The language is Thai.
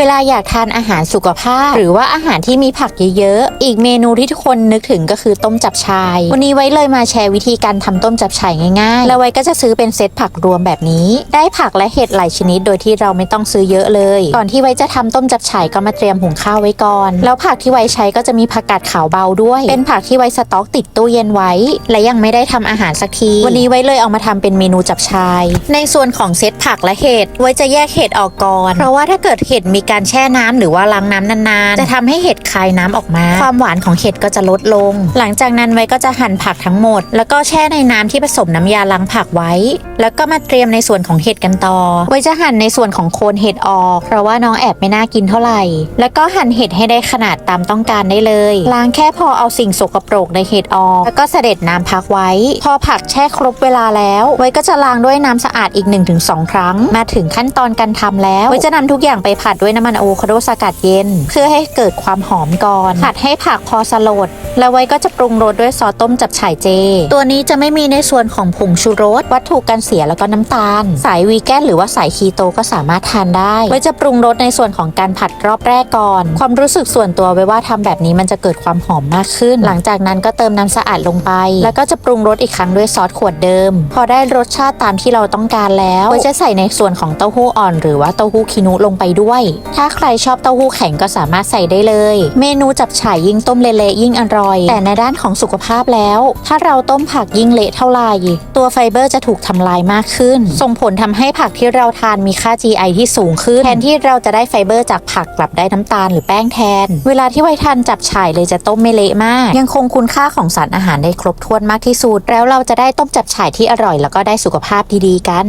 เวลาอยากทานอาหารสุขภาพ หรือว่าอาหารที่มีผักเยอะๆ อีกเมนูที่ทุกคนนึกถึงก็คือต้มจับชาย วันนี้ไว้เลยมาแชร์วิธีการทำต้มจับชายง่ายๆ แล้วไว้ก็จะซื้อเป็นเซตผักรวมแบบนี้ ได้ผักและเห็ดหลายชนิดโดยที่เราไม่ต้องซื้อเยอะเลย ก่อนที่ไว้จะทำต้มจับชายก็มาเตรียมหุงข้าวไว้ก่อน แล้วผักที่ไว้ใช้ก็จะมีผักกาดขาวเบาด้วย เป็นผักที่ไว้สต็อกติดตู้เย็นไว้ และยังไม่ได้ทำอาหารสักที วันนี้ไว้เลยเอามาทำเป็นเมนูจับชาย ในส่วนของเซตผักและเห็ดไว้จะแยกเห็ดออกก่อน เพราะว่าถ้าเกิดเห็ดมีการแช่น้ำหรือว่าล้างน้ำนานๆ จะทำให้เห็ดคายน้ำออกมา ความหวานของเห็ดก็จะลดลง หลังจากนั้นไว้ก็จะหั่นผักทั้งหมด แล้วก็แช่ในน้ำที่ผสมน้ำยาล้างผักไว้ แล้วก็มาเตรียมในส่วนของเห็ดกันต่อ ไว้จะหั่นในส่วนของโคนเห็ดออก เพราะว่าน้องแอบไม่น่ากินเท่าไหร่ แล้วก็หั่นเห็ดให้ได้ขนาดตามต้องการได้เลย ล้างแค่พอเอาสิ่งสกปรกในเห็ดออก แล้วก็เสด็จน้ำพักไว้ พอผักแช่ครบเวลาแล้ว ไว้ก็จะล้างด้วยน้ำสะอาดอีก 1-2 ครั้ง มาถึงขั้นตอนการทำแล้ว ไว้จะนำทุกอย่างไปผัดด้วยน้ำมันอะโวคาโดสกัดเย็น เพื่อให้เกิดความหอมก่อนผัดให้ผักพอสลด แล้วไว้ก็จะปรุงรสด้วยซอสต้มจับฉ่ายเจ ตัวนี้จะไม่มีในส่วนของผงชูรส วัตถุกันเสียแล้วก็น้ำตาล สายวีแกนหรือว่าสายคีโตก็สามารถทานได้ ไว้จะปรุงรสในส่วนของการผัดรอบแรกก่อน ความรู้สึกส่วนตัวไว้ว่าทำแบบนี้มันจะเกิดความหอมมากขึ้น หลังจากนั้นก็เติมน้ำสะอาดลงไป แล้วก็จะปรุงรสอีกครั้งด้วยซอสขวดเดิม พอได้รสชาติตามที่เราต้องการแล้วไว้จะใส่ในส่วนของเต้าหู้อ่อน หรือว่าเต้าหู้คินุลงไปด้วยถ้าใครชอบเต้าหู้แข็งก็สามารถใส่ได้เลย เมนูจับฉ่ายยิ่งต้มเละๆยิ่งอร่อย แต่ในด้านของสุขภาพแล้ว ถ้าเราต้มผักยิ่งเละเท่าไหร่ตัวไฟเบอร์จะถูกทำลายมากขึ้น ส่งผลทำให้ผักที่เราทานมีค่า GI ที่สูงขึ้น แทนที่เราจะได้ไฟเบอร์จากผักกลับได้น้ำตาลหรือแป้งแทน เวลาที่ไวทานจับฉ่ายเลยจะต้มไม่เละมาก ยังคงคุณค่าของสารอาหารได้ครบถ้วนมากที่สุดแล้วเราจะได้ต้มจับฉ่ายที่อร่อยแล้วก็ได้สุขภาพดีๆกัน